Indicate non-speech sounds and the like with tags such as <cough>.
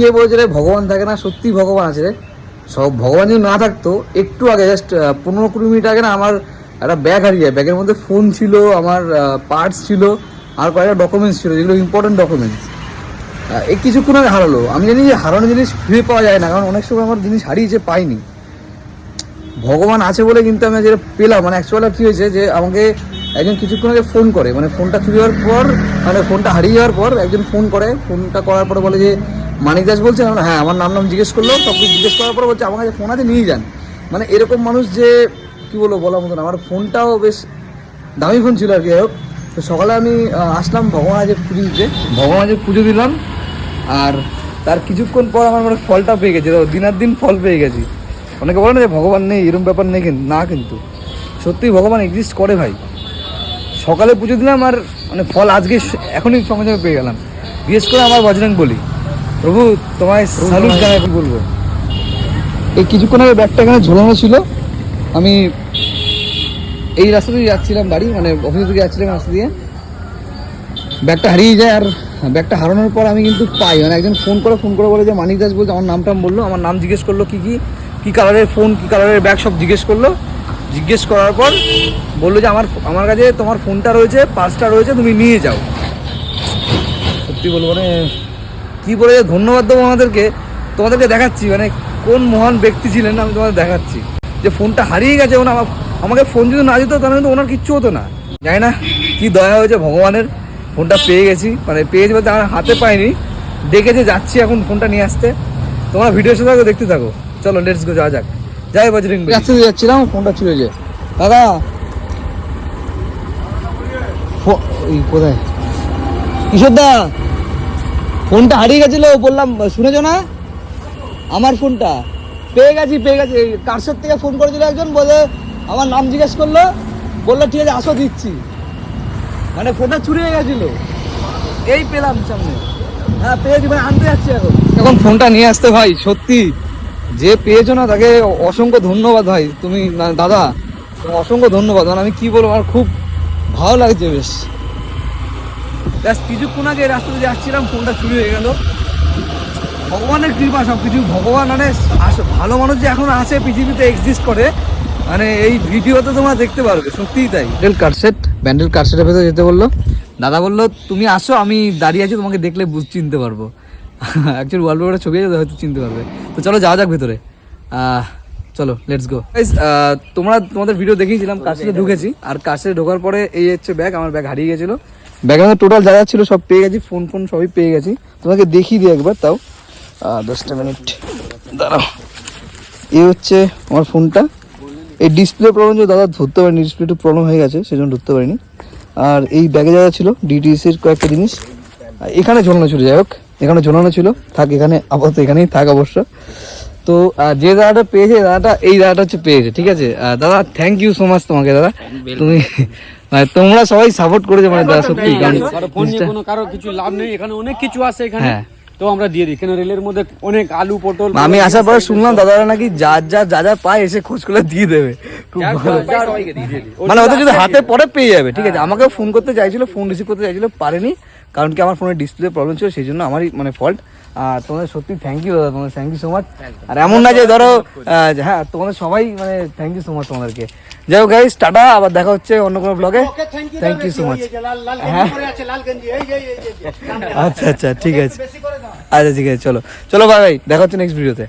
কে বলছে রে, ভগবান থাকে না? সত্যি ভগবান আছে রে। সব ভগবান যদি না থাকতো, একটু আগে জাস্ট পনেরো কুড়ি মিনিট আগে না আমার একটা ব্যাগ হারিয়ে যায়। ব্যাগের মধ্যে ফোন ছিল, আমার পার্টস ছিল, আর কয়েকটা ডকুমেন্টস ছিল, যেগুলো ইম্পর্টেন্ট ডকুমেন্টস এই কিছুক্ষণ আগে হারালো। আমি জানি যে হারানো জিনিস ফিরে পাওয়া যায় না, কারণ অনেক সময় আমার জিনিস হারিয়েছে, পাইনি। ভগবান আছে বলে কিন্তু আমি যেটা পেলাম। মানে অ্যাকচুয়ালি কী হয়েছে যে, আমাকে একজন কিছুক্ষণ আগে ফোন করে। মানে ফোনটা চুরি হওয়ার পর মানে ফোনটা হারিয়ে যাওয়ার পর একজন ফোন করে। ফোনটা করার পরে বলে যে মানিক দাস বলছেন আমরা হ্যাঁ আমার নাম নাম জিজ্ঞেস করল কিছু জিজ্ঞেস করার পর বলছে, আমার কাছে ফোন আছে, নিয়ে যান। মানে এরকম মানুষ যে, কী বলব বলার মতন আমার ফোনটাও বেশ দামি ফোন ছিল আর কি, যাই হোক। তো সকালে আমি আসলাম ভগবান আজকে পুজো দিতে। ভগবান আজকে পুজো দিলাম, আর তার কিছুক্ষণ পর আমার মানে ফলটা পেয়ে গেছে। তো দিনার দিন ফল পেয়ে গেছি। অনেকে বলে না যে ভগবান নেই এরকম ব্যাপার নেই কিন্তু, না কিন্তু। সত্যি ভগবান এক্সিস্ট করে ভাই। সকালে পুজো দিলাম আর মানে ফল আজকে এখনই সঙ্গে সঙ্গে পেয়ে গেলাম। বিশেষ করে আমার বজরং বলি। প্রভু তোমায় স্যালুট জানাই কি বলব। এই কিছুক্ষণ আগে ব্যাগটা এখানে ঝোলানো ছিল। আমি এই রাস্তা দিয়ে যাচ্ছিলাম বাড়ি মানে অফিস থেকে যাচ্ছিলাম রাস্তা দিয়ে। ব্যাগটা হারিয়ে যায় আর ব্যাগটা হারানোর পর আমি কিন্তু পাই। মানে একজন ফোন করে ফোন করে বলে যে মানিক দাস বলছে আমার নামটা বলল আমার নাম জিজ্ঞেস করল কি কি কী কালারের ফোন কী কালারের ব্যাগ সব জিজ্ঞেস করল। জিজ্ঞেস করার পর বলল যে আমার আমার কাছে তোমার ফোনটা রয়েছে পার্সটা রয়েছে তুমি নিয়ে যাও। সত্যি বলব মানে কী বলে ধন্যবাদ দেবো আমাদেরকে? তোমাদেরকে দেখাচ্ছি মানে কোন মহান ব্যক্তি ছিলেন আমি তোমাদের দেখাচ্ছি। যে ফোনটা হারিয়ে গেছে ওনা আমাকে ফোন যদি না দিত, তাহলে কিন্তু ওনার কিচ্ছু হতো না। জানি না কি দয়া হয়েছে ভগবানের, ফোনটা পেয়ে গেছি। মানে পেয়েছি বলতে আমার হাতে পাইনি। দেখেছে যাচ্ছি এখন ফোনটা নিয়ে আসতে। তোমরা ভিডিও সাথে থাকো, দেখতে থাকো। চলো লেটস গো যাওয়া যাক। যাই বজরিং যাচ্ছি যাচ্ছিলাম, ফোনটা ছিল যে। দাদা! কোথায়? কিশোর দা! ফোনটা হারিয়ে গেছিল বললাম, শুনেছো না? আমার ফোনটা। পেয়ে গেছি পেয়ে গেছি। কারসের থেকে ফোন করেছিল একজন, বলে আমার নাম জিজ্ঞেস করল, বলল, ঠিক আছে, আসো, দিচ্ছি। মানে ফোনটা চুরি হয়ে গেছিল। এই পেলাম সামনে। হ্যাঁ পেয়েছি মানে আনতে যাচ্ছি এখন। এখন ফোনটা নিয়ে আসতে ভাই, সত্যি। যে পেয়েছ না, তাকে অসংখ্য ধন্যবাদ ভাই। তুমি না- দাদা অসংখ্য ধন্যবাদ। মানে আমি কি বলব, আমার খুব ভালো লাগছে, বেশ। জাস্ট কিছুক্ষণ আগে রাস্তা দিয়ে যাচ্ছিলাম ফোনটা চুরি হয়ে গেল। ভগবানের কৃপা সব কিছু ভগবান মানে ভালো মানুষ যে এখন আছে পৃথিবীতে এক্সিস্ট করে মানে এই ভিডিওতে তোমরা দেখতে পারবে সত্যিই তাই। ব্যান্ডেল কারসেট ব্যান্ডেল কারসেটের ভেতরে যেতে বলল। দাদা বলল তুমি আসো আমি দাঁড়িয়ে আছি তোমাকে দেখলে বুঝ চিনতে পারব। <laughs> অ্যাকচুয়ালি ওয়ালপেপারের ছবি আছে হয়তো চিনতে পারবে। তো চলো যাওয়া যাক ভেতরে। চলো লেটস গো তোমরা তোমাদের ভিডিও দেখিয়েছিলাম কার্সেটে ঢুকেছি। আর কার্সেটে ঢোকার পরে এই হচ্ছে ব্যাগ আমার ব্যাগ হারিয়ে গেছিল। ব্যাগের মধ্যে টোটাল যা যা ছিল সব পেয়ে গেছি ফোন ফোন সবই পেয়ে গেছি। তোমাকে দেখিয়ে দিই একবার তাও। দশটা মিনিট দাঁড়াও। এই হচ্ছে আমার ফোনটা এই ডিসপ্লে প্রবলেম যে দাদা ধরতে পারিনি ডিসপ্লে একটু প্রবলেম হয়ে গেছে, সেজন্য ধরতে পারিনি। আর এই ব্যাগে যা ছিল ডিটিসির কয়েকটা জিনিস এখানে ঝোলানো ছিল, যাই হোক, এখানে ঝোলানো ছিল। থাক, এখানে আপাতত এখানেই থাক অবশ্য। তো যে দাদাটা পেয়েছে, দাদাটা, এই দাদাটা হচ্ছে পেয়েছে, ঠিক আছে? দাদা থ্যাংক ইউ সো মাচ তোমাকে, দাদা। তুমি মানে তোমরা সবাই সাপোর্ট করেছ মানে দাদা সত্যি কারণ কারও ফোন নিয়ে কোনো কারও কিছু লাভ নেই এখানে অনেক কিছু আছে এখানে। হ্যাঁ। তো আমরা দিয়ে দিই। এখানে রেলের মধ্যে অনেক আলু পটল আমি আসার পরে শুনলাম দাদারা নাকি যার যা যা যা পায় এসে খোঁজ করে দিয়ে দেবে মানে ওদের যদি হাতে পরে পেয়ে যাবে ঠিক আছে? আমাকে ফোন করতে চাইছিল ফোন রিসিভ করতে চাইছিল পারেনি। কারণ কি আমার ফোনের ডিসপ্লে প্রবলেম ছিল সেই জন্য আমারই মানে ফল্ট আর তোমাদের সত্যি থ্যাংক ইউ দাদা তোমাদের থ্যাংক ইউ সো মাচ আর এমন না যে ধরো হ্যাঁ তোমাদের সবাই মানে থ্যাংক ইউ সো মাচ তোমাদেরকে। যাই হোক গাইস টাটা আবার দেখা হচ্ছে অন্য কোনো ব্লগে থ্যাংক ইউ সো মাচ হ্যাঁ আচ্ছা আচ্ছা ঠিক আছে। আচ্ছা ঠিক আছে চলো। চলো ভাই ভাই দেখা হচ্ছে নেক্সট ভিডিওতে